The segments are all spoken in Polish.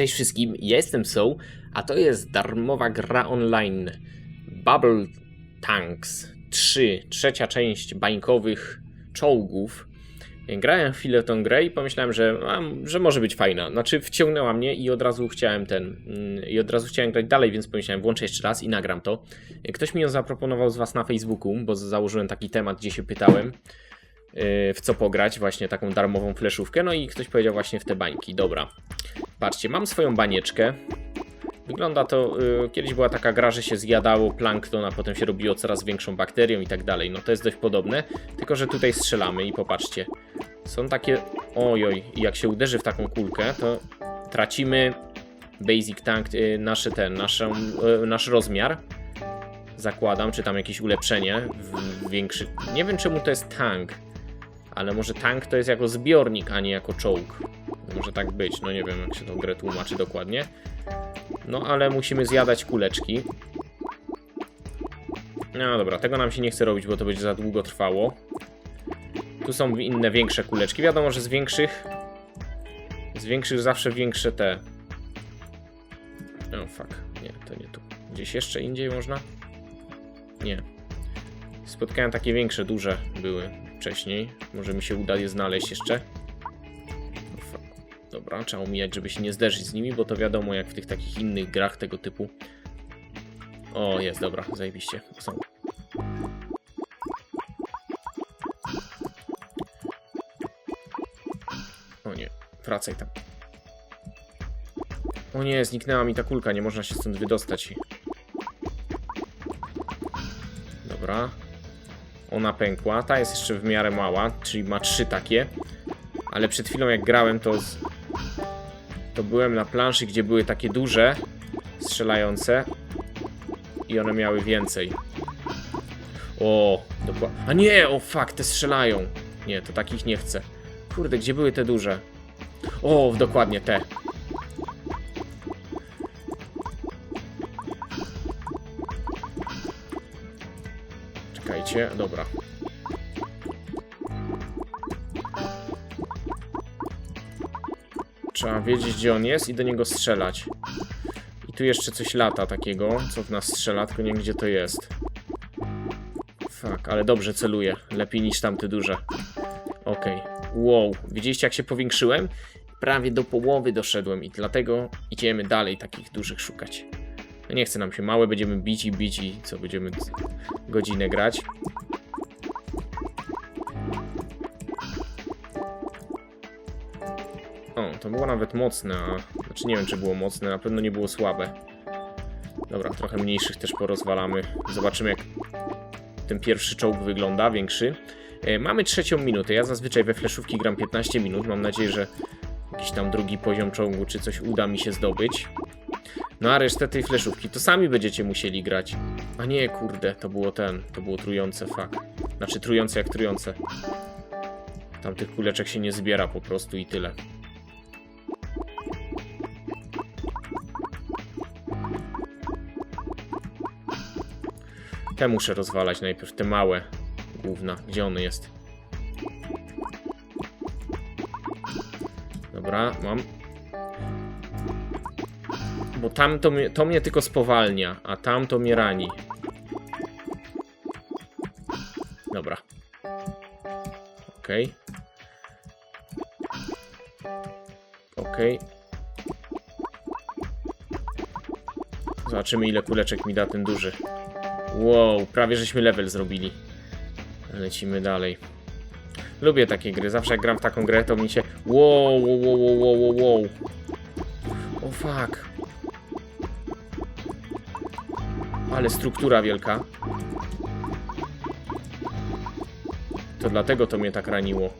Cześć wszystkim, ja jestem Soul, a to jest darmowa gra online Bubble Tanks 3, trzecia część bańkowych czołgów. Grałem chwilę tą grę i pomyślałem, że, że może być fajna. Znaczy wciągnęła mnie i od razu chciałem ten, mm, i od razu chciałem grać dalej, więc pomyślałem, włączę jeszcze raz i nagram to. Ktoś mi ją zaproponował z was na Facebooku, bo założyłem taki temat, gdzie się pytałem yy, w co pograć, właśnie taką darmową fleszówkę, no i ktoś powiedział właśnie w te bańki. Dobra, Patrzcie, mam swoją banieczkę. Wygląda to, y, kiedyś była taka gra, że się zjadało plankton, a potem się robiło coraz większą bakterią i tak dalej. No to jest dość podobne, tylko że tutaj strzelamy i popatrzcie. Są takie, ojoj, jak się uderzy w taką kulkę, to tracimy basic tank, y, nasze ten, naszą, y, nasz rozmiar. Zakładam, czy tam jakieś ulepszenie większy. Nie wiem czemu to jest tank, ale może tank to jest jako zbiornik, a nie jako czołg. Może tak być, no nie wiem jak się tą grę tłumaczy dokładnie. No ale musimy zjadać kuleczki. No dobra, tego nam się nie chce robić, bo to będzie za długo trwało. Tu są inne większe kuleczki. Wiadomo, że z większych... Z większych zawsze większe te... Oh fuck, nie, to nie tu. Gdzieś jeszcze indziej można? Nie. Spotkałem takie większe, duże były wcześniej. Może mi się uda je znaleźć jeszcze. Dobra, trzeba omijać, żeby się nie zderzyć z nimi, bo to wiadomo, jak w tych takich innych grach tego typu. O, jest, dobra, zajebiście. Są. O nie, wracaj tam. O nie, zniknęła mi ta kulka, nie można się stąd wydostać. Dobra. Ona pękła. Ta jest jeszcze w miarę mała, czyli ma trzy takie. Ale przed chwilą jak grałem, to to byłem na planszy, gdzie były takie duże, strzelające i one miały więcej. O, dokładnie. A nie, o fuck, te strzelają. Nie, to takich nie chcę. Kurde, gdzie były te duże? O, dokładnie te. Czekajcie, dobra. Trzeba wiedzieć, gdzie on jest i do niego strzelać. I tu jeszcze coś lata takiego, co w nas strzela, tylko nie wiem, gdzie to jest. Fuck, ale dobrze celuję. Lepiej niż tamte duże. Okej. Okay. Wow, widzieliście jak się powiększyłem? Prawie do połowy doszedłem i dlatego idziemy dalej takich dużych szukać. No nie chce nam się małe, będziemy bić i bić i co, będziemy godzinę grać. To było nawet mocne, a... Znaczy nie wiem, czy było mocne, na pewno nie było słabe. Dobra, trochę mniejszych też porozwalamy. Zobaczymy, jak ten pierwszy czołg wygląda, większy. E, mamy trzecią minutę. Ja zazwyczaj we fleszówki gram 15 minut. Mam nadzieję, że jakiś tam drugi poziom czołgu, czy coś uda mi się zdobyć. No a resztę tej fleszówki to sami będziecie musieli grać. A nie, kurde, to było ten, to było trujące, fuck. Znaczy trujące jak trujące. Tam tych kuleczek się nie zbiera po prostu i tyle. Te muszę rozwalać najpierw, te małe główna. Gdzie on jest? Dobra, mam. Bo tam to mnie, to mnie tylko spowalnia, a tam to mnie rani. Dobra. Okej. Okay. Okej. Okay. Zobaczymy ile kuleczek mi da ten duży. Wow, prawie żeśmy level zrobili. Lecimy dalej. Lubię takie gry. Zawsze jak gram w taką grę, to mi się... Wow, wow, wow, wow, wow, wow. O oh, fuck. Ale struktura wielka. To dlatego to mnie tak raniło.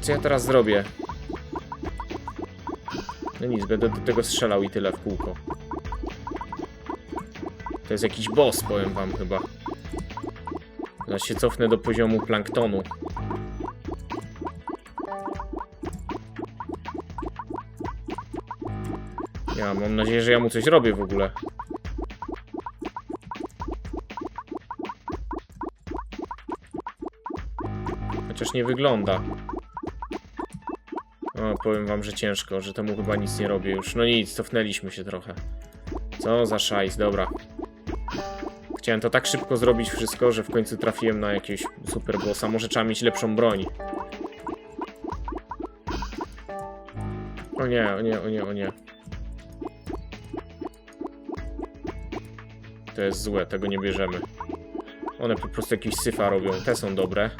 Co ja teraz zrobię? No nic, będę do tego strzelał i tyle w kółko. To jest jakiś boss, powiem wam chyba. Zaraz się cofnę do poziomu planktonu. Ja mam nadzieję, że ja mu coś robię w ogóle. Chociaż nie wygląda. O, powiem wam, że ciężko, że temu chyba nic nie robię już. No nic, cofnęliśmy się trochę. Co za szajs, dobra. Chciałem to tak szybko zrobić wszystko, że w końcu trafiłem na jakiegoś super bossa. Może trzeba mieć lepszą broń. O nie, o nie, o nie, o nie. To jest złe, tego nie bierzemy. One po prostu jakieś syfa robią. Te są dobre.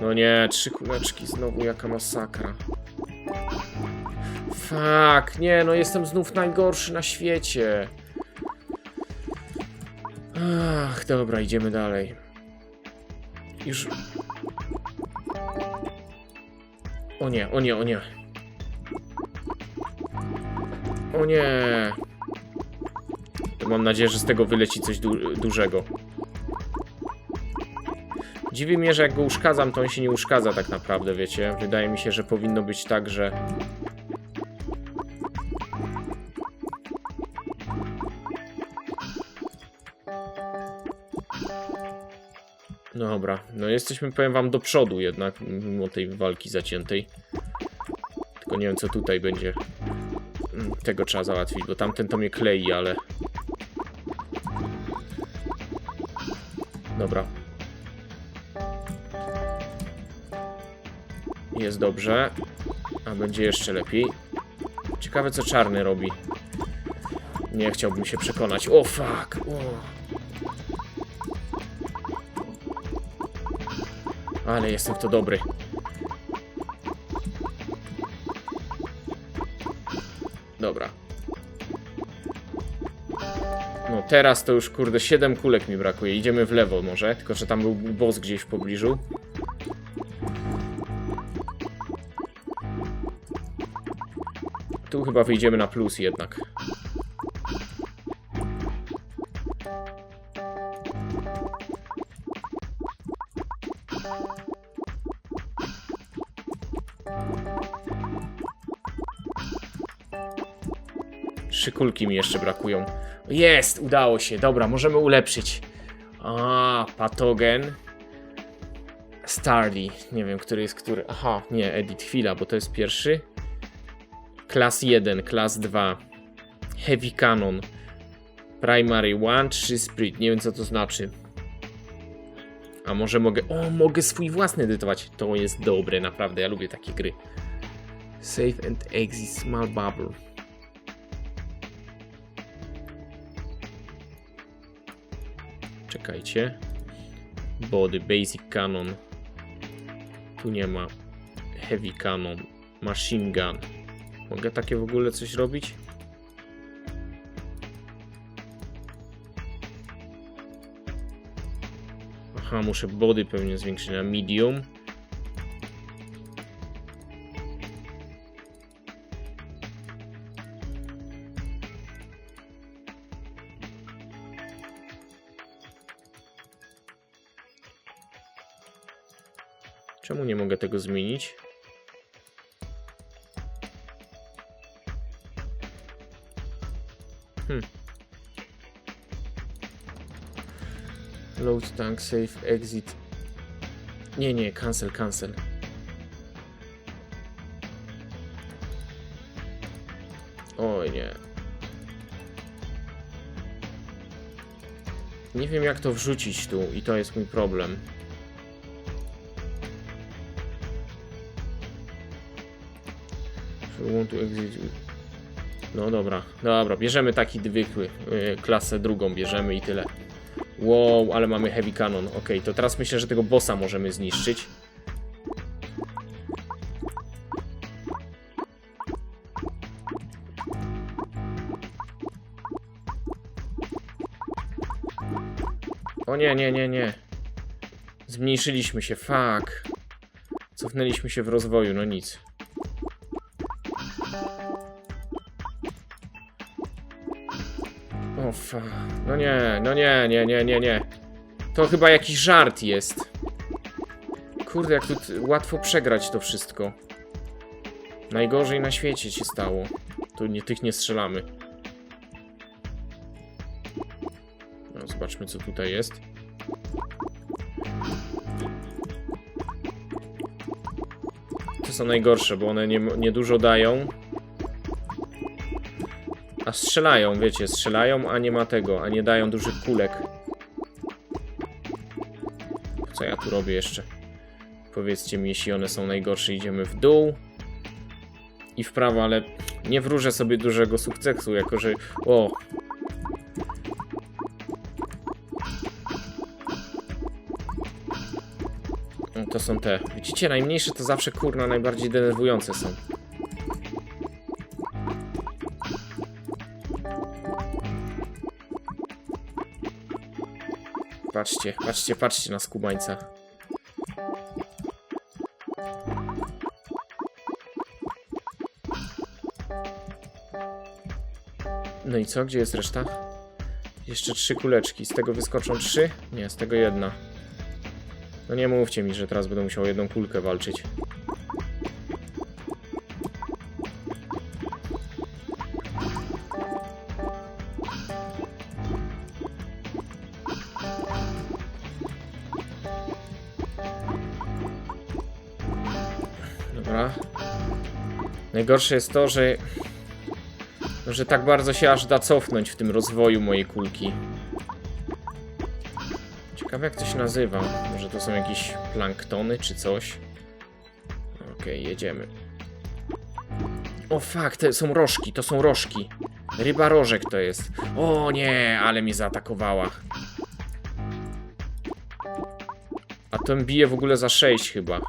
No nie, trzy kuleczki, znowu jaka masakra. Fuck, nie, no jestem znów najgorszy na świecie. Ach, dobra, idziemy dalej. Już. O nie, o nie, o nie. O nie. To mam nadzieję, że z tego wyleci coś du dużego. Dziwi mnie, że jak go uszkadzam, to on się nie uszkadza tak naprawdę, wiecie? Wydaje mi się, że powinno być tak, że... dobra, no jesteśmy, powiem wam, do przodu jednak, mimo tej walki zaciętej. Tylko nie wiem, co tutaj będzie. Mm, Tego trzeba załatwić, bo tamten to mnie klei, ale... Dobra, Jest dobrze. A będzie jeszcze lepiej. Ciekawe co czarny robi. Nie chciałbym się przekonać. O fuck! O. Ale jestem to dobry. Dobra. No teraz to już kurde 7 kulek mi brakuje. Idziemy w lewo może, tylko że tam był boss gdzieś w pobliżu. Tu chyba wyjdziemy na plus jednak. Trzy kulki mi jeszcze brakują. Jest! Udało się. Dobra, możemy ulepszyć. A, patogen. Starly. Nie wiem, który jest który. Aha, nie, edit. Chwila, bo to jest pierwszy. Klas 1, klas 2. Heavy Cannon. Primary 1, 3 Spirit. Nie wiem co to znaczy. A może mogę. O, mogę swój własny edytować. To jest dobre, naprawdę. Ja lubię takie gry. Save and exit small bubble. Czekajcie. Body, basic cannon. Tu nie ma. Heavy cannon. Machine gun. Mogę takie w ogóle coś robić? Aha, muszę body pewnie zwiększyć na medium. Nie mogę tego zmienić? Hmm. Load tank, save, exit. Nie, nie, cancel, cancel. Oj, nie. Nie wiem jak to wrzucić tu i to jest mój problem. Want to. No dobra, dobra, bierzemy taki zwykły, yy, klasę drugą bierzemy i tyle. Wow, ale mamy heavy cannon. Ok, to teraz myślę, że tego bossa możemy zniszczyć. O nie, nie, nie, nie. Zmniejszyliśmy się, fuck. Cofnęliśmy się w rozwoju, no nic. O. No nie, no nie, nie, nie, nie, nie. To chyba jakiś żart jest. Kurde, jak tu łatwo przegrać to wszystko. Najgorzej na świecie się stało. Tu nie, tych nie strzelamy. No, zobaczmy, co tutaj jest. To są najgorsze, bo one nie, nie dużo dają. A strzelają, wiecie, strzelają, a nie ma tego, a nie dają dużych kulek. Co ja tu robię jeszcze? Powiedzcie mi, jeśli one są najgorsze, idziemy w dół i w prawo, ale nie wróżę sobie dużego sukcesu, jako że... O! To są te. Widzicie, najmniejsze to zawsze kurna najbardziej denerwujące są. Patrzcie, patrzcie, patrzcie na skubańca. No i co? Gdzie jest reszta? Jeszcze trzy kuleczki. Z tego wyskoczą trzy? Nie, z tego jedna. No nie mówcie mi, że teraz będę musiał jedną kulkę walczyć. Najgorsze jest to, że że tak bardzo się aż da cofnąć w tym rozwoju mojej kulki. Ciekawe jak to się nazywa. Może to są jakieś planktony czy coś. Okej, jedziemy. O fuck, to są rożki, to są rożki. Ryba rożek to jest. O nie, ale mi zaatakowała. A ten bije w ogóle za 6 chyba.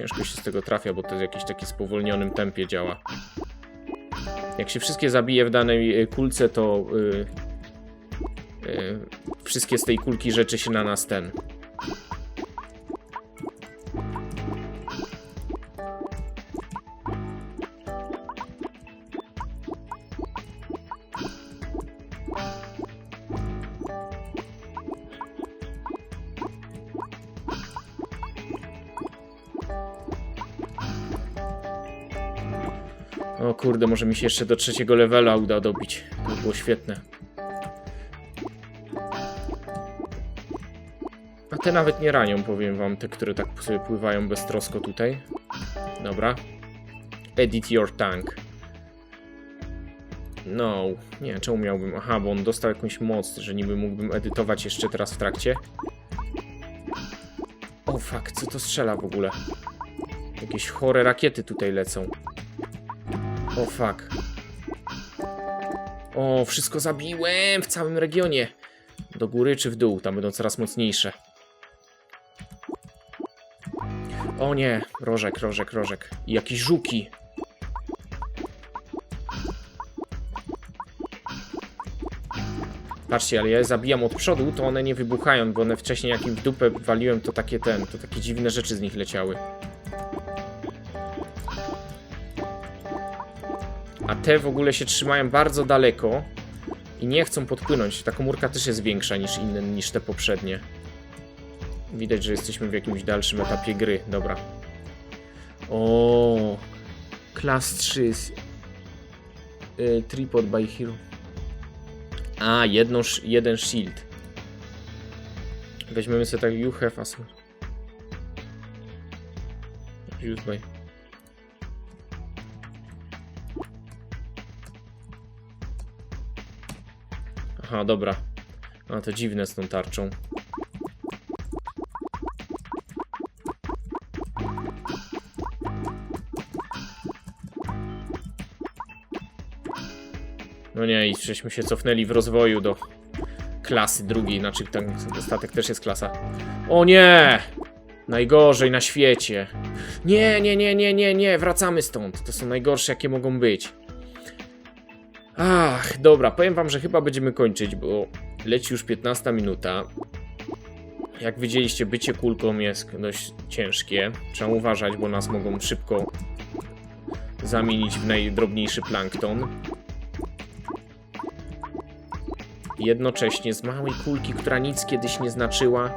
Ciężko się z tego trafia, bo to w jakimś takim spowolnionym tempie działa. Jak się wszystkie zabije w danej y, kulce, to y, y, wszystkie z tej kulki rzeczy się na nas ten. O kurde, może mi się jeszcze do trzeciego levela uda dobić. To by było świetne. A te nawet nie ranią, powiem wam, te, które tak sobie pływają beztrosko tutaj. Dobra. Edit your tank. No, nie, czemu miałbym? Aha, bo on dostał jakąś moc, że niby mógłbym edytować jeszcze teraz w trakcie. O fuck, co to strzela w ogóle? Jakieś chore rakiety tutaj lecą. O fuck. O, wszystko zabiłem w całym regionie. Do góry czy w dół? Tam będą coraz mocniejsze. O nie, rożek, rożek, rożek. I jakieś żuki. Patrzcie, ale ja zabijam od przodu, to one nie wybuchają, bo one wcześniej jak im w dupę waliłem, to takie ten, to takie dziwne rzeczy z nich leciały. A te w ogóle się trzymają bardzo daleko i nie chcą podpłynąć. Ta komórka też jest większa niż inne, niż te poprzednie. Widać, że jesteśmy w jakimś dalszym etapie gry. Dobra. O, Class 3 jest... Y, tripod by Hero. A, jedną, sz- jeden shield. Weźmiemy sobie tak you have as... Used by... Aha, dobra. A to dziwne z tą tarczą. No nie, i żeśmy się cofnęli w rozwoju do klasy drugiej, znaczy ten statek też jest klasa. O nie! Najgorzej na świecie. Nie, nie, nie, nie, nie, nie, wracamy stąd. To są najgorsze, jakie mogą być. Ach, dobra, powiem wam, że chyba będziemy kończyć, bo leci już 15 minuta. Jak widzieliście, bycie kulką jest dość ciężkie. Trzeba uważać, bo nas mogą szybko zamienić w najdrobniejszy plankton. Jednocześnie z małej kulki, która nic kiedyś nie znaczyła,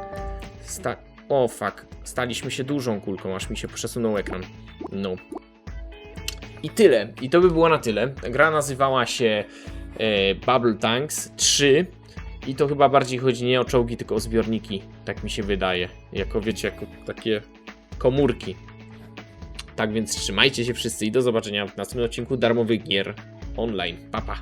sta... O, fuck. Staliśmy się dużą kulką, aż mi się przesunął ekran. No. I tyle. I to by było na tyle. Gra nazywała się e, Bubble Tanks 3. I to chyba bardziej chodzi nie o czołgi, tylko o zbiorniki. Tak mi się wydaje. Jako wiecie, jako takie komórki. Tak więc trzymajcie się wszyscy i do zobaczenia w następnym odcinku darmowych gier online. Pa pa.